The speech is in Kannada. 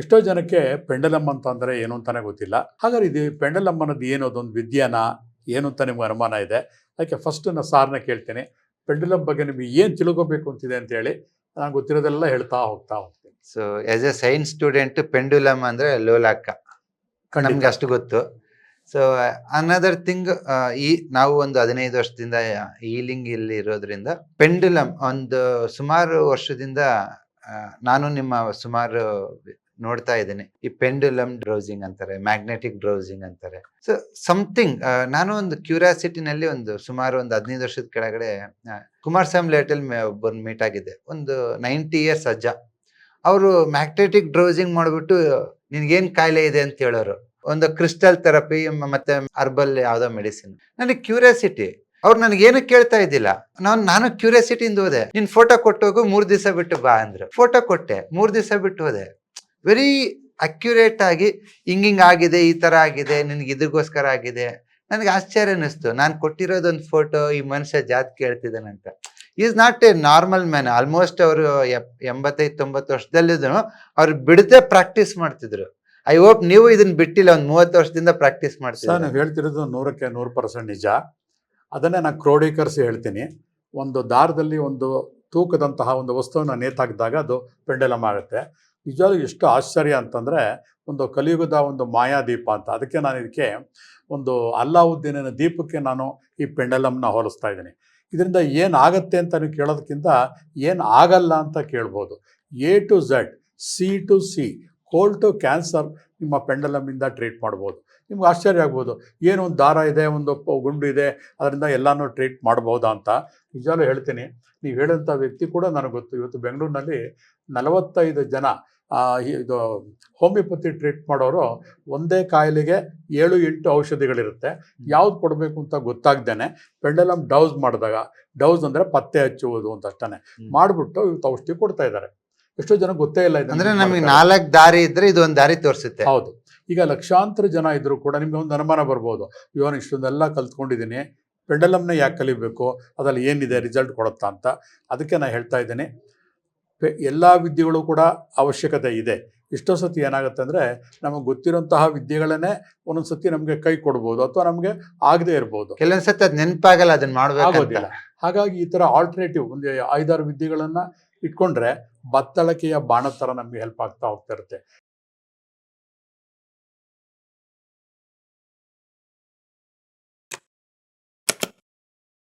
ಎಷ್ಟೋ ಜನಕ್ಕೆ ಪೆಂಡಲಮ್ ಅಂತ ಅಂದರೆ ಏನು ಅಂತಾನೆ ಗೊತ್ತಿಲ್ಲ. ಹಾಗಾದ್ರೆ ಇದು ಪೆಂಡಲಮ್ ಅನ್ನೋದು ಏನು? ಅದೊಂದು ವಿದ್ಯಾನ? ಏನು ಅಂತ ನಿಮ್ಗೆ ಅನುಮಾನ ಇದೆ? ಅದಕ್ಕೆ ಫಸ್ಟ್ ನಾನು ಸಾರ್ನ ಕೇಳ್ತೀನಿ. ಪೆಂಡಲಮ್ ಬಗ್ಗೆ ನಿಮಗೆ ಏನು ತಿಳ್ಕೊಬೇಕು ಅಂತಿದೆ ಅಂತೇಳಿ ನಾನು ಗೊತ್ತಿರೋದೆಲ್ಲ ಹೇಳ್ತಾ ಹೋಗ್ತಾ ಹೋಗ್ತೀನಿ. So as a science student pendulum ಅಂದ್ರೆ ಲೋಲಾಕ ನಮ್ಗೆ ಅಷ್ಟು ಗೊತ್ತು. ಸೊ ಅನದರ್ ಥಿಂಗ್ ಈ ನಾವು ಒಂದು ಹದಿನೈದು ವರ್ಷದಿಂದ ಈಲಿಂಗ್ ಇಲ್ಲಿ ಇರೋದ್ರಿಂದ ಪೆಂಡುಲಮ್ ಒಂದು ಸುಮಾರು ವರ್ಷದಿಂದ ನಾನು ನಿಮ್ಮ ಸುಮಾರು ನೋಡ್ತಾ ಇದ್ದೀನಿ. ಈ ಪೆಂಡುಲಮ್ ಡ್ರೌಸಿಂಗ್ ಅಂತಾರೆ ಮ್ಯಾಗ್ನೆಟಿಕ್ ಡ್ರೌಸಿಂಗ್ ಅಂತಾರೆ. ಸೊ ಸಮಥಿಂಗ್ ನಾನು ಒಂದು ಕ್ಯೂರಿಯಾಸಿಟಿನಲ್ಲಿ ಒಂದು ಸುಮಾರು ಒಂದು ಹದಿನೈದು ವರ್ಷದ ಕೆಳಗಡೆ ಕುಮಾರ್ ಸ್ವಾಮಿ ಲೇಟಲ್ ಒಬ್ಬರು ಮೀಟ್ ಆಗಿದ್ದೆ. ಒಂದು ನೈಂಟಿ ಇಯರ್ಸ್ ಅಜ್ಜ. ಅವರು ಮ್ಯಾಗ್ನೆಟಿಕ್ ಡ್ರೌಸಿಂಗ್ ಮಾಡ್ಬಿಟ್ಟು, ನಿನ್ಗೇನ್ ಕಾಯಿಲೆ ಇದೆ ಅಂತ ಹೇಳೋರು. ಒಂದು ಕ್ರಿಸ್ಟಲ್ ಥೆರಪಿ ಮತ್ತೆ ಅರ್ಬಲ್ ಯಾವುದೋ ಮೆಡಿಸಿನ್ ನನಗೆ ಕ್ಯೂರಿಯಾಸಿಟಿ ಅವ್ರು ನನಗೇನು ಕೇಳ್ತಾ ಇದ್ದಿಲ್ಲ. ನಾನು ನಾನು ಕ್ಯೂರಿಯಾಸಿಟಿಯಿಂದ ಹೋದೆ. ನಿನ್ ಫೋಟೋ ಕೊಟ್ಟೋಗು ಮೂರ್ ದಿವಸ ಬಿಟ್ಟು ಬಾ ಅಂದ್ರು. ಫೋಟೋ ಕೊಟ್ಟೆ. ಮೂರ್ ದಿವಸ ಬಿಟ್ಟು ಹೋದೆ. ವೆರಿ ಅಕ್ಯುರೇಟ್ ಆಗಿ ಹಿಂಗಿಂಗ್ ಆಗಿದೆ, ಈ ತರ ಆಗಿದೆ, ನಿನಗೆ ಇದಕ್ಕೋಸ್ಕರ ಆಗಿದೆ. ನನಗೆ ಆಶ್ಚರ್ಯ ಅನ್ನಿಸ್ತು. ನಾನು ಕೊಟ್ಟಿರೋದೊಂದು ಫೋಟೋ ಈ ಮನುಷ್ಯ ಜಾತ್ ಕೇಳ್ತಿದ್ದಾನಂತ is not a normal man almost ಅವರು ಎಂಬತ್ತೈದು ತೊಂಬತ್ತು ವರ್ಷದಲ್ಲಿದ್ರು ಅವ್ರು ಬಿಡದೆ ಪ್ರಾಕ್ಟೀಸ್ ಮಾಡ್ತಿದ್ರು. ಐ ಹೋಪ್ ನೀವು ಇದನ್ನ ಬಿಟ್ಟಿಲ್ಲ, ಒಂದು ಮೂವತ್ತು ವರ್ಷದಿಂದ ಪ್ರಾಕ್ಟೀಸ್ ಮಾಡ್ತೀವಿ ನೀವು ಹೇಳ್ತಿರೋದು ನೂರಕ್ಕೆ ನೂರು ಪರ್ಸೆಂಟ್ ನಿಜ. ಅದನ್ನೇ ನಾನು ಕ್ರೋಢೀಕರಿಸಿ ಹೇಳ್ತೀನಿ. ಒಂದು ದಾರದಲ್ಲಿ ಒಂದು ತೂಕದಂತಹ ಒಂದು ವಸ್ತುವನ್ನು ನೇತಾಕಿದಾಗ ಅದು ಪೆಂಡಲಮ್ ಆಗುತ್ತೆ. ನಿಜವಾಗ್ಲೂ ಎಷ್ಟು ಆಶ್ಚರ್ಯ ಅಂತಂದರೆ ಒಂದು ಕಲಿಯುಗದ ಒಂದು ಮಾಯಾದೀಪ ಅಂತ. ಅದಕ್ಕೆ ನಾನು ಇದಕ್ಕೆ ಒಂದು ಅಲ್ಲಾವುದ್ದೀನಿನ ದೀಪಕ್ಕೆ ನಾನು ಈ ಪೆಂಡಲಮ್ನ ಹೋಲಿಸ್ತಾ ಇದ್ದೀನಿ. ಇದರಿಂದ ಏನಾಗತ್ತೆ ಅಂತ ನೀವು ಕೇಳೋದಕ್ಕಿಂತ ಏನು ಆಗಲ್ಲ ಅಂತ ಕೇಳ್ಬೋದು. A to Z, C to C, cold to cancer ನಿಮ್ಮ ಪೆಂಡಲಮ್ಮಿಂದ ಟ್ರೀಟ್ ಮಾಡ್ಬೋದು. ನಿಮ್ಗೆ ಆಶ್ಚರ್ಯ ಆಗ್ಬೋದು. ಏನು ಒಂದು ದಾರ ಇದೆ, ಒಂದು ಗುಂಡು ಇದೆ, ಅದರಿಂದ ಎಲ್ಲನೂ ಟ್ರೀಟ್ ಮಾಡ್ಬೋದಾ ಅಂತ. ನಿಜವಾಗ್ಲೂ ಹೇಳ್ತೀನಿ. ನೀವು ಹೇಳಿದಂಥ ವ್ಯಕ್ತಿ ಕೂಡ ನನಗೆ ಗೊತ್ತು. ಇವತ್ತು ಬೆಂಗಳೂರಿನಲ್ಲಿ ನಲವತ್ತೈದು ಜನ ಇದು ಹೋಮಿಯೋಪತಿ ಟ್ರೀಟ್ ಮಾಡೋರು ಒಂದೇ ಕಾಯಿಲೆಗೆ ಏಳು ಎಂಟು ಔಷಧಿಗಳಿರುತ್ತೆ. ಯಾವ್ದು ಕೊಡಬೇಕು ಅಂತ ಗೊತ್ತಾಗ್ದೇನೆ ಪೆಂಡಲಮ್ ಡೌಸ್ ಮಾಡಿದಾಗ ಡೌಸ್ ಅಂದರೆ ಪತ್ತೆ ಹಚ್ಚುವುದು ಅಂತ ಅಷ್ಟೇ. ಮಾಡಿಬಿಟ್ಟು ಇವತ್ತು ಔಷಧಿ ಕೊಡ್ತಾ ಇದ್ದಾರೆ. ಎಷ್ಟೋ ಜನ ಗೊತ್ತೇ ಇಲ್ಲ ಅಂದ್ರೆ ನಮಗೆ ನಾಲ್ಕು ದಾರಿ ಇದ್ರೆ ಇದು ಒಂದು ದಾರಿ ತೋರಿಸುತ್ತೆ. ಹೌದು. ಈಗ ಲಕ್ಷಾಂತರ ಜನ ಇದ್ರು ಕೂಡ ನಿಮ್ಗೆ ಒಂದು ಅನುಮಾನ ಬರ್ಬೋದು. ಇವನು ಇಷ್ಟೊಂದೆಲ್ಲ ಕಲ್ತ್ಕೊಂಡಿದ್ದೀನಿ ಪೆಂಡಲಮ್ನ ಯಾಕೆ ಕಲಿಬೇಕು ಅದ್ರಲ್ಲಿ ಏನಿದೆ ರಿಸಲ್ಟ್ ಕೊಡುತ್ತಾ ಅಂತ. ಅದಕ್ಕೆ ನಾನು ಹೇಳ್ತಾ ಇದ್ದೀನಿ. ಎಲ್ಲ ವಿದ್ಯೆಗಳು ಕೂಡ ಅವಶ್ಯಕತೆ ಇದೆ. ಎಷ್ಟೋ ಸತಿ ಏನಾಗುತ್ತೆ ಅಂದರೆ ನಮಗೆ ಗೊತ್ತಿರೋಂತಹ ವಿದ್ಯೆಗಳನ್ನೇ ಒಂದೊಂದು ಸತಿ ನಮಗೆ ಕೈ ಕೊಡ್ಬೋದು ಅಥವಾ ನಮಗೆ ಆಗದೆ ಇರ್ಬೋದು. ಕೆಲವೊಂದ್ಸತಿ ಅದು ನೆನಪಾಗಲ್ಲ ಅದನ್ನ ಮಾಡಬೇಕಾಗೋದಿಲ್ಲ ಹಾಗಾಗಿ ಈ ಥರ ಆಲ್ಟರ್ನೇಟಿವ್ ಒಂದು ಐದಾರು ವಿದ್ಯೆಗಳನ್ನು ಇಟ್ಕೊಂಡ್ರೆ ಬತ್ತಳಕೆಯ ಬಾಣ ಥರ ನಮಗೆ ಹೆಲ್ಪ್ ಆಗ್ತಾ ಹೋಗ್ತಾ ಇರುತ್ತೆ